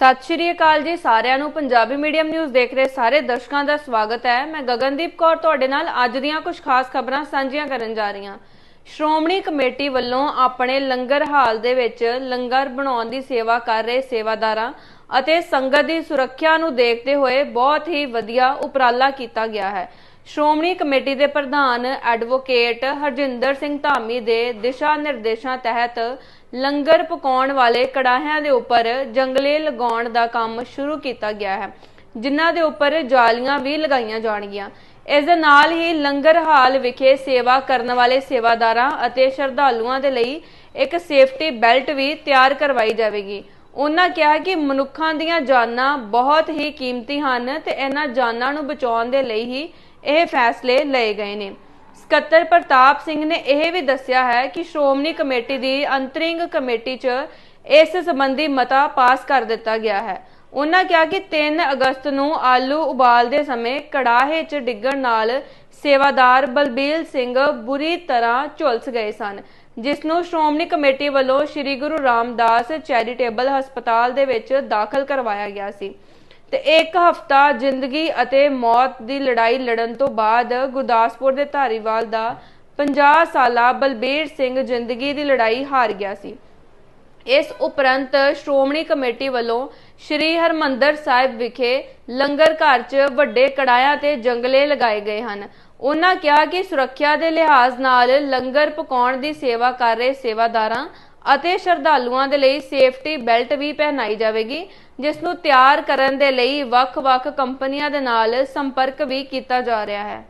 ਸਤਿ ਸ਼੍ਰੀ ਅਕਾਲ ਜੀ ਸਾਰਿਆਂ ਨੂੰ। ਪੰਜਾਬੀ ਮੀਡੀਅਮ ਨਿਊਜ਼ ਦੇਖ ਰਹੇ ਸਾਰੇ ਦਰਸ਼ਕਾਂ ਦਾ ਸਵਾਗਤ ਹੈ। ਮੈਂ ਗਗਨਦੀਪ ਕੌਰ ਤੁਹਾਡੇ ਨਾਲ ਅੱਜ ਦੀਆਂ ਕੁਝ ਖਾਸ ਖਬਰਾਂ ਸਾਂਝੀਆਂ ਕਰਨ ਜਾ ਰਹੀ ਹਾਂ। ਸ਼੍ਰੋਮਣੀ ਕਮੇਟੀ ਵੱਲੋਂ ਆਪਣੇ ਲੰਗਰ ਹਾਲ ਦੇ ਵਿੱਚ ਲੰਗਰ ਬਣਾਉਣ ਦੀ ਸੇਵਾ ਕਰ ਰਹੇ ਸੇਵਾਦਾਰਾਂ ਅਤੇ ਸੰਗਤ ਦੀ ਸੁਰੱਖਿਆ ਨੂੰ ਦੇਖਦੇ ਹੋਏ ਬਹੁਤ ਹੀ ਵਧੀਆ ਉਪਰਾਲਾ ਕੀਤਾ ਗਿਆ ਹੈ। ਸ਼੍ਰੋਮਣੀ ਕਮੇਟੀ ਦੇ ਪ੍ਰਧਾਨ ਐਡਵੋਕੇਟ ਹਰਜਿੰਦਰ ਸਿੰਘ ਧਾਮੀ ਦੇ ਦਿਸ਼ਾ ਨਿਰਦੇਸ਼ਾਂ ਤਹਿਤ ਲੰਗਰ ਪਕਾਉਣ ਵਾਲੇ ਕੜਾਹਿਆਂ ਦੇ ਉੱਪਰ ਜੰਗਲੇ ਲਗਾਉਣ ਦਾ ਕੰਮ ਸ਼ੁਰੂ ਕੀਤਾ ਗਿਆ ਹੈ, ਜਿਨ੍ਹਾਂ ਦੇ ਉੱਪਰ ਜਾਲੀਆਂ ਵੀ ਲਗਾਈਆਂ ਜਾਣਗੀਆਂ। ਇਸ ਦੇ ਨਾਲ ਹੀ ਲੰਗਰ ਹਾਲ ਵਿਖੇ ਸੇਵਾ ਕਰਨ ਵਾਲੇ ਸੇਵਾਦਾਰਾਂ ਅਤੇ ਸ਼ਰਧਾਲੂਆਂ ਦੇ ਲਈ ਇੱਕ ਸੇਫਟੀ ਬੈਲਟ ਵੀ ਤਿਆਰ ਕਰਵਾਈ ਜਾਵੇਗੀ। ਉਹਨਾਂ ਕਿਹਾ ਕਿ ਮਨੁੱਖਾਂ ਦੀਆਂ ਜਾਨਾਂ ਬਹੁਤ ਹੀ ਕੀਮਤੀ ਹਨ ਤੇ ਇਹਨਾਂ ਜਾਨਾਂ ਨੂੰ ਬਚਾਉਣ ਦੇ ਲਈ ਹੀ ਇਹ ਫੈਸਲੇ ਲਏ ਗਏ ਨੇ। ਸਕੱਤਰ ਪ੍ਰਤਾਪ ਸਿੰਘ ਨੇ ਇਹ ਵੀ ਦੱਸਿਆ ਹੈ ਕਿ ਸ਼੍ਰੋਮਣੀ ਕਮੇਟੀ ਦੀ ਅੰਤਰਿੰਗ ਕਮੇਟੀ 'ਚ ਇਸ ਸੰਬੰਧੀ ਮਤਾ ਪਾਸ ਕਰ ਦਿੱਤਾ ਗਿਆ ਹੈ। ਉਹਨਾਂ ਕਿਹਾ ਕਿ 3 ਅਗਸਤ ਨੂੰ ਆਲੂ ਉਬਾਲਦੇ ਸਮੇਂ ਕੜਾਹੇ 'ਚ ਡਿੱਗਣ ਨਾਲ ਸੇਵਾਦਾਰ ਬਲਬੀਰ ਸਿੰਘ ਬੁਰੀ ਤਰ੍ਹਾਂ ਝੁਲਸ ਗਏ ਸਨ, ਜਿਸ ਨੂੰ ਸ਼੍ਰੋਮਣੀ ਕਮੇਟੀ ਵੱਲੋਂ ਸ੍ਰੀ ਗੁਰੂ ਰਾਮਦਾਸ ਚੈਰੀਟੇਬਲ ਹਸਪਤਾਲ ਦੇ ਵਿੱਚ ਦਾਖਲ ਕਰਵਾਇਆ ਗਿਆ ਸੀ। ਤੇ ਇੱਕ ਹਫਤਾ ਜ਼ਿੰਦਗੀ ਅਤੇ ਮੌਤ ਦੀ ਲੜਾਈ ਲੜਨ ਤੋਂ ਬਾਅਦ ਗੁਰਦਾਸਪੁਰ ਦੇ ਧਾਰੀਵਾਲ ਦਾ 50 ਸਾਲਾ ਬਲਬੀਰ ਸਿੰਘ ਜ਼ਿੰਦਗੀ ਦੀ ਲੜਾਈ ਹਾਰ ਗਿਆ ਸੀ। ਇਸ ਉਪਰੰਤ ਸ਼੍ਰੋਮਣੀ ਕਮੇਟੀ ਵੱਲੋਂ ਸ਼੍ਰੀ ਹਰਮੰਦਰ ਸਾਹਿਬ ਵਿਖੇ ਲੰਗਰ ਘਰ 'ਚ ਵੱਡੇ ਕੜਾਇਆ ਤੇ ਜੰਗਲੇ ਲਗਾਏ ਗਏ ਹਨ। ਉਹਨਾਂ ਕਿਹਾ ਕਿ ਸੁਰੱਖਿਆ ਦੇ ਲਿਹਾਜ਼ ਨਾਲ ਲੰਗਰ ਪਕਾਉਣ ਦੀ ਸੇਵਾ ਕਰ ਰਹੇ ਸੇਵਾਦਾਰਾਂ ਅਤੇ ਸ਼ਰਧਾਲੂਆਂ ਦੇ ਲਈ ਸੇਫਟੀ ਬੈਲਟ ਵੀ ਪਹਿਨਾਈ ਜਾਵੇਗੀ, ਜਿਸ ਨੂੰ ਤਿਆਰ ਕਰਨ ਦੇ ਲਈ ਵੱਖ-ਵੱਖ ਕੰਪਨੀਆਂ ਦੇ ਨਾਲ ਸੰਪਰਕ ਵੀ ਕੀਤਾ ਜਾ ਰਿਹਾ ਹੈ।